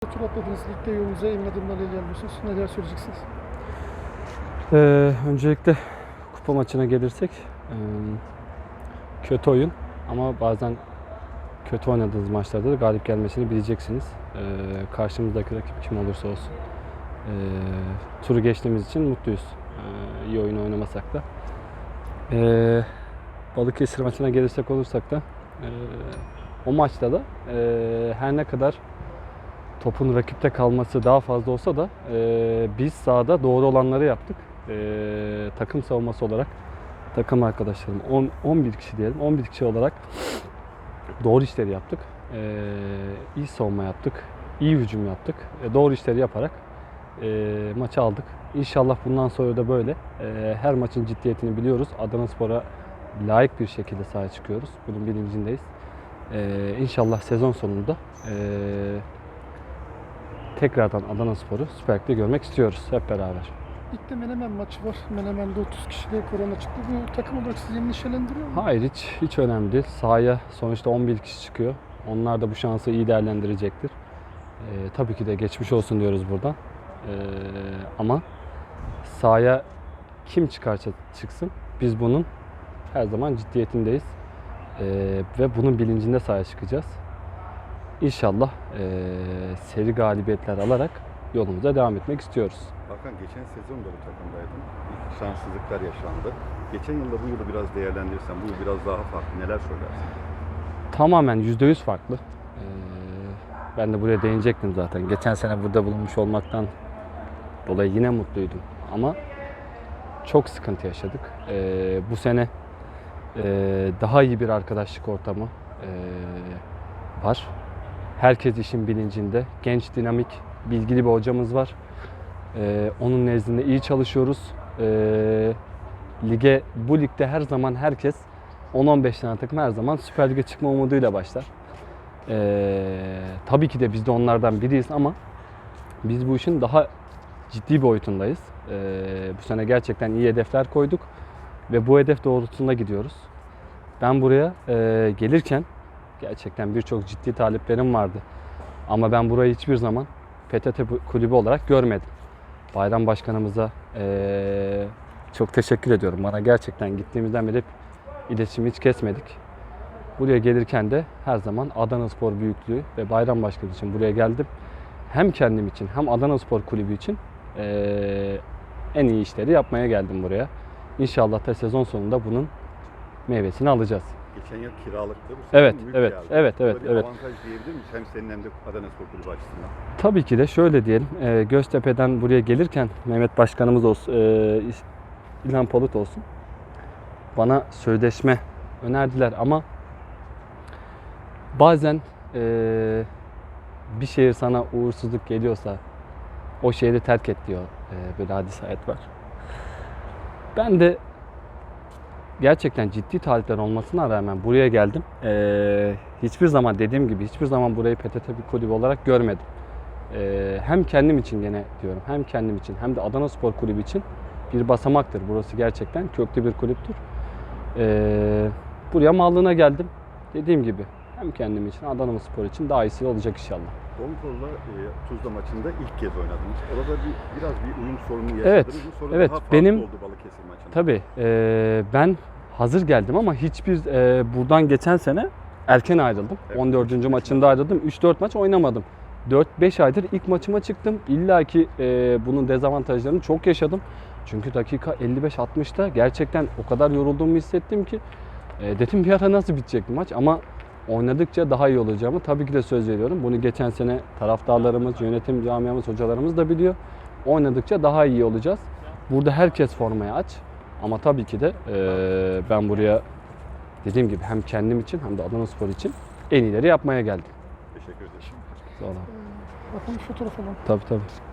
tur atladınız. Ligde yolunuza emin adımlarla ilerliyorsunuz. Neler söyleyeceksiniz? Ee, öncelikle kupa maçına gelirsek ee, kötü oyun ama bazen kötü oynadığınız maçlarda da galip gelmesini bileceksiniz. Ee, karşımızdaki rakip kim olursa olsun. Ee, turu geçtiğimiz için mutluyuz. Ee, iyi oyun oynamasak da. Ee, Balıkesir maçına gelirsek olursak da ee, o maçta da ee, her ne kadar topun rakipte kalması daha fazla olsa da ee, biz sahada doğru olanları yaptık. Ee, takım savunması olarak takım arkadaşlarım 10 11 kişi diyelim 11 kişi olarak doğru işleri yaptık. Ee, iyi savunma yaptık. iyi hücum yaptık. Ee, doğru işleri yaparak ee, maçı aldık. İnşallah bundan sonra da böyle. Ee, her maçın ciddiyetini biliyoruz. Adana Spor'a layık bir şekilde sahaya çıkıyoruz. Bunun bilincindeyiz. Ee, inşallah sezon sonunda ee, tekrardan Adana Spor'u Süper Lig'de görmek istiyoruz hep beraber. Ligde Menemen maçı var. Menemen'de 30 kişide korona çıktı. Bu takım olarak sizi endişelendiriyor mu? Hayır hiç hiç önemli değil. Sahaya sonuçta 11 kişi çıkıyor. Onlar da bu şansı iyi değerlendirecektir. Ee, tabii ki de geçmiş olsun diyoruz buradan. Ee, ama sahaya kim çıkarsa çıksın biz bunun her zaman ciddiyetindeyiz. Ee, ve bunun bilincinde sahaya çıkacağız. İnşallah ee, seri galibiyetler alarak yolumuza devam etmek istiyoruz. Hakan geçen sezon da bu takımdaydın. İlk şanssızlıklar yaşandı. Geçen yılda bu yılı biraz değerlendirirsen bu yıl biraz daha farklı. Neler söylersin? tamamen %100 farklı. Ee, ben de buraya değinecektim zaten. Geçen sene burada bulunmuş olmaktan dolayı yine mutluydum. Ama çok sıkıntı yaşadık. Ee, bu sene e, daha iyi bir arkadaşlık ortamı e, var. Herkes işin bilincinde. Genç, dinamik, bilgili bir hocamız var. Ee, onun nezdinde iyi çalışıyoruz. Ee, lige, bu ligde her zaman herkes 10-15 tane takım her zaman Süper Lig'e çıkma umuduyla başlar. Ee, tabii ki de biz de onlardan biriyiz ama biz bu işin daha ciddi boyutundayız. Ee, bu sene gerçekten iyi hedefler koyduk ve bu hedef doğrultusunda gidiyoruz. Ben buraya e, gelirken gerçekten birçok ciddi taliplerim vardı. Ama ben burayı hiçbir zaman PTT kulübü olarak görmedim. Bayram Başkanımıza e, çok teşekkür ediyorum. Bana gerçekten gittiğimizden beri iletişimi hiç kesmedik. Buraya gelirken de her zaman Adana Spor büyüklüğü ve Bayram Başkanı için buraya geldim. Hem kendim için hem Adana Spor Kulübü için eee, en iyi işleri yapmaya geldim buraya. İnşallah da sezon sonunda bunun meyvesini alacağız. Geçen yıl kiralıktı. Bu Evet, evet, geldi. evet, evet, bir evet. avantaj diyebilir miyiz? Hem senin hem de Adana Spor Kulübü açısından. Tabii ki de şöyle diyelim. eee, Göztepe'den buraya gelirken Mehmet Başkanımız olsun, eee, İlhan Palut olsun. Bana sözleşme önerdiler ama bazen eee, bir şehir sana uğursuzluk geliyorsa o şehri terk et diyor. Eee, böyle hadis ayet var. Ben de gerçekten ciddi talipler olmasına rağmen buraya geldim. Eee, hiçbir zaman dediğim gibi hiçbir zaman burayı PTT bir kulübü olarak görmedim. Eee, hem kendim için gene diyorum hem kendim için hem de Adana Spor Kulübü için bir basamaktır. Burası gerçekten köklü bir kulüptür. Eee, buraya mallığına geldim. Dediğim gibi hem kendim için Adana Spor için daha iyisi olacak inşallah. Donkor'la e, Tuzla maçında ilk kez oynadınız. Orada bir, biraz bir uyum sorunu yaşadınız. Evet, Bu sorun evet. daha Benim- oldu Balıkesir maçında. Tabii eee, ben hazır geldim ama hiçbir eee, buradan geçen sene erken ayrıldım. Evet, 14. üç- üç maçında maç. ayrıldım. 3-4 maç oynamadım. 4-5 aydır ilk maçıma çıktım. İlla ki eee, bunun dezavantajlarını çok yaşadım. Çünkü dakika 55-60'ta gerçekten o kadar yorulduğumu hissettim ki eee, dedim bir ara nasıl bitecek bu maç ama oynadıkça daha iyi olacağımı tabii ki de söz veriyorum. Bunu geçen sene taraftarlarımız, yönetim camiamız, hocalarımız da biliyor. Oynadıkça daha iyi olacağız. Burada herkes formaya aç. Ama tabii ki de eee, ben buraya dediğim gibi hem kendim için hem de Adana Spor için en iyileri yapmaya geldim. Teşekkür ederim. Sonra. Bakın fotoğraf alalım. Tabii tabii.